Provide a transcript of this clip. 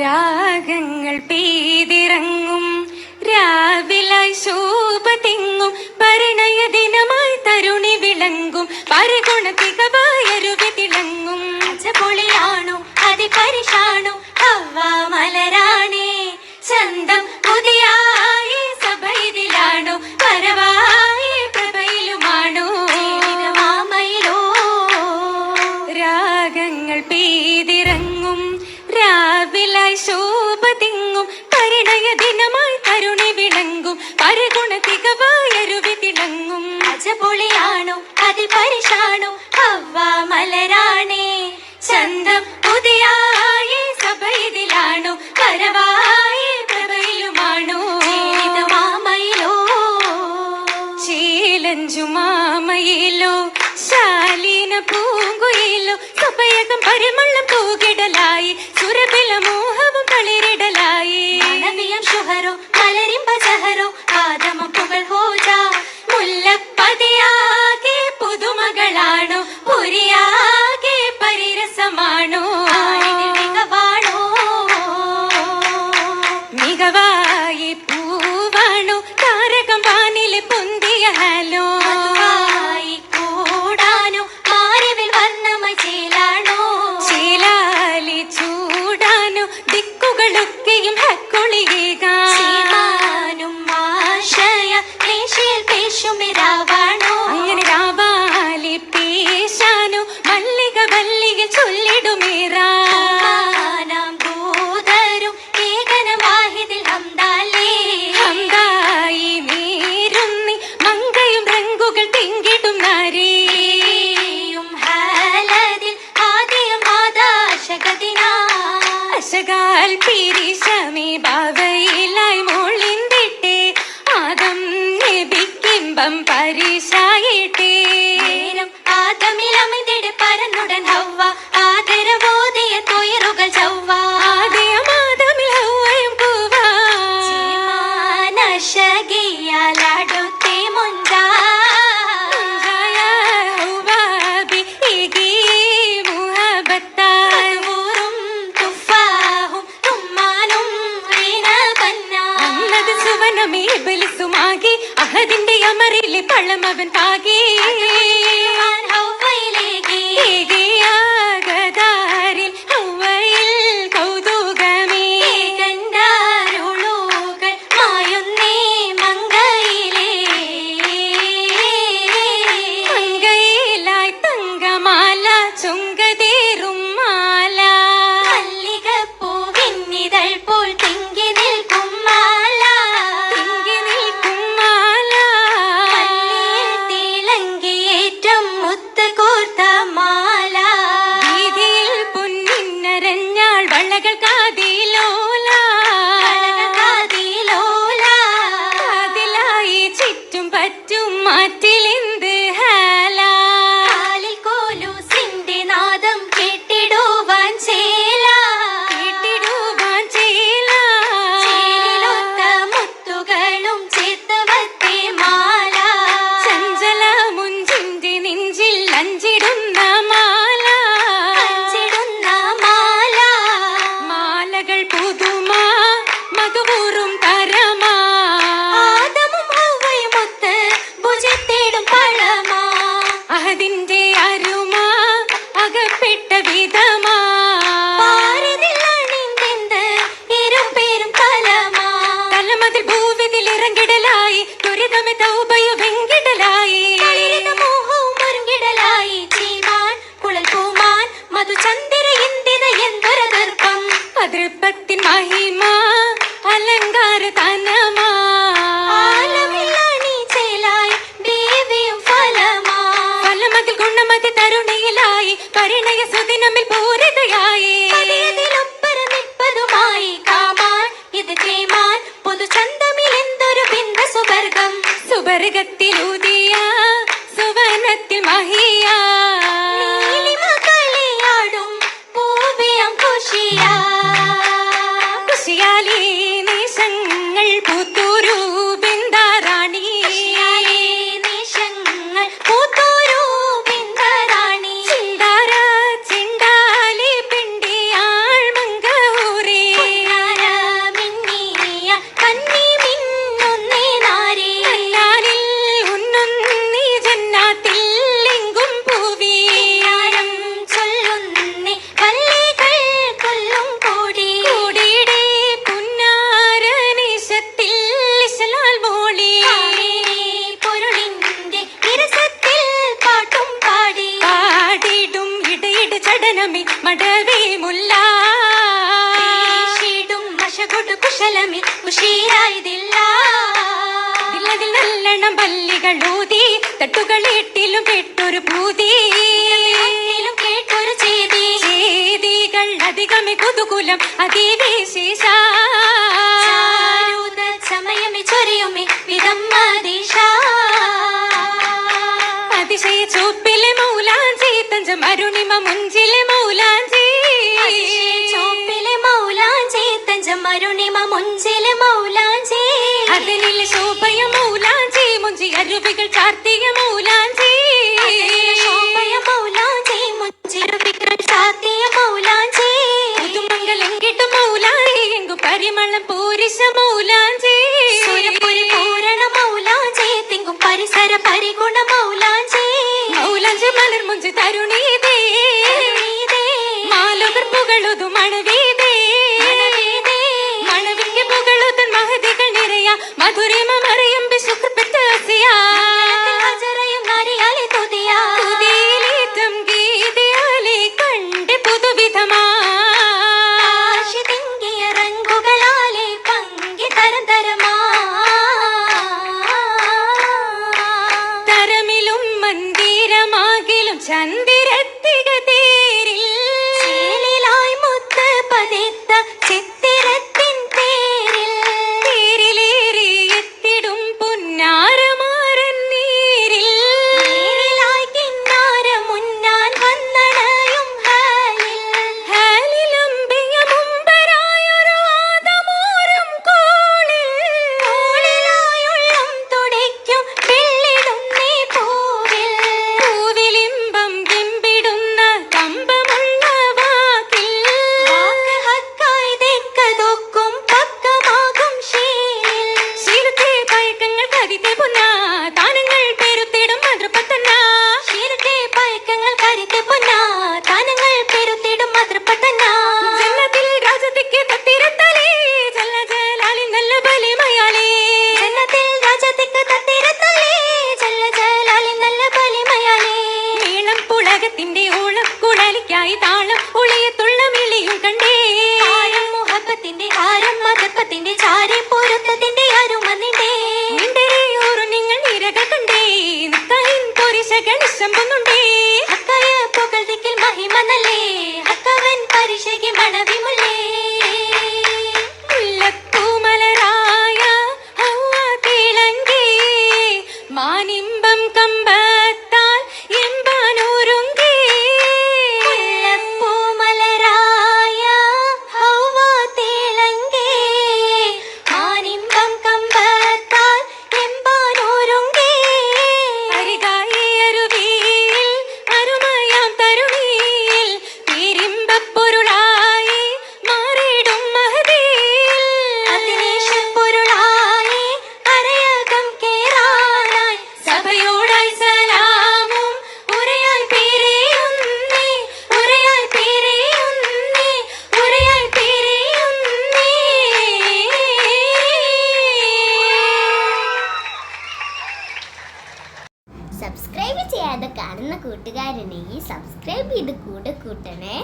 രാഗങ്ങൾ പെയ്തിറങ്ങും രാവിലായി ശോഭ തിങ്ങും. പരിണയ ദിനമായി തരുണി വിളങ്ങും പരിഗുണ തികവായരുവി തിളങ്ങും പൊളിയാണോ അതിപരിഷാണോ? ഹവ്വ മലരാണേ ചന്തം പുതിയായി സഭ ഇതിലാണോ വരവായി പ്രഭയിലുമാണോ? മാമയിലോ രാഗങ്ങൾ പെയ്തിറങ്ങും രാവിലായി ശോഭ തിങ്ങും പരിണയ ദിനമായി തരുണി വിളങ്ങും പരഗുണ തികവായരുവി തിളങ്ങും അജപൊളിയാണോ? അതിപരിഷാണോ ഹവ്വ മലരാണേ. ചന്തം പുതിയായി സഭ ഇതിലാണോ വരവായി പ്രഭയിലുമാണോ? മാമയിലോ ചീലഞ്ചു മാമയിലോ ശാലീന പൂങ്കുയിലോ സഭയകം പരിമള്ളം പൂകിടലായി. తారక బాణిలి పొంది സുവനമേ ബലിസുമാകെ അഹദിന്റെ അമറിലെ പഴമവൻ പാകി പറ്റും ஆயுதமா பாரதில் அணிந்திந்த இரும் பெரும் தலமா? தலமதில் பூவிதில் இறங்கிடலாய் துரிதமே தௌபயு வெங்கிடலாய். மோகம் மருங்கிடலாய் சீமான் குழல் பூமான் மது சந்திர இந்தித மகிமா அலங்கார தனமா? കേമാൻ പൊതുചന്തമിൽ എന്തൊരു ബിന്ദ സുവർഗം സുവർഗത്തിലൂതിയ మదనమి மடவே ముల్లా ஷீடும் மஷகுடு குஷலமே உஷீராய் தில்லா தில்லதில் நல்லெண்ணம் பள்ளிகள் ஊதி தட்டுகளிட்டிலும் பெட்டொரு பூதி கேட்டொரு செய்தி செய்திகள் அதிகமே குதுகுலம் అతిశయ చూ അരുണിമ മുഞ്ചിലെ മൗലാഞ്ചി. ചോപ്പിലെ മൗലാഞ്ചി തഞ്ച മരുണിമ മുഞ്ചിലെ മൗലാഞ്ചി. അതിനിലെ ശോഭയ മൗലാഞ്ചി മുഞ്ചി അരുവികൾ ചാർത്തിയ മൗലാഞ്ചി. ശോഭയ മൗലാഞ്ചി മുഞ്ചിരുവികൾ ചാത്തിയ മൗലാഞ്ചി. പുതുമംഗലം കിട്ടും മൗലായി എങ്കു പരിമളം പൂരിശ മൗലാഞ്ചി. സുരപുരി പൂരണ മൗലാഞ്ചി തിങ്കും പരിസര പരിഗുണ മൗലാഞ്ചി. മൗലാഞ്ചി മലർ മുഞ്ചി തരുണീതേ ചന്ദിരത്തിക തേരിൽ மானிம்பம் கம்பம் இது கூட கூட்டணே.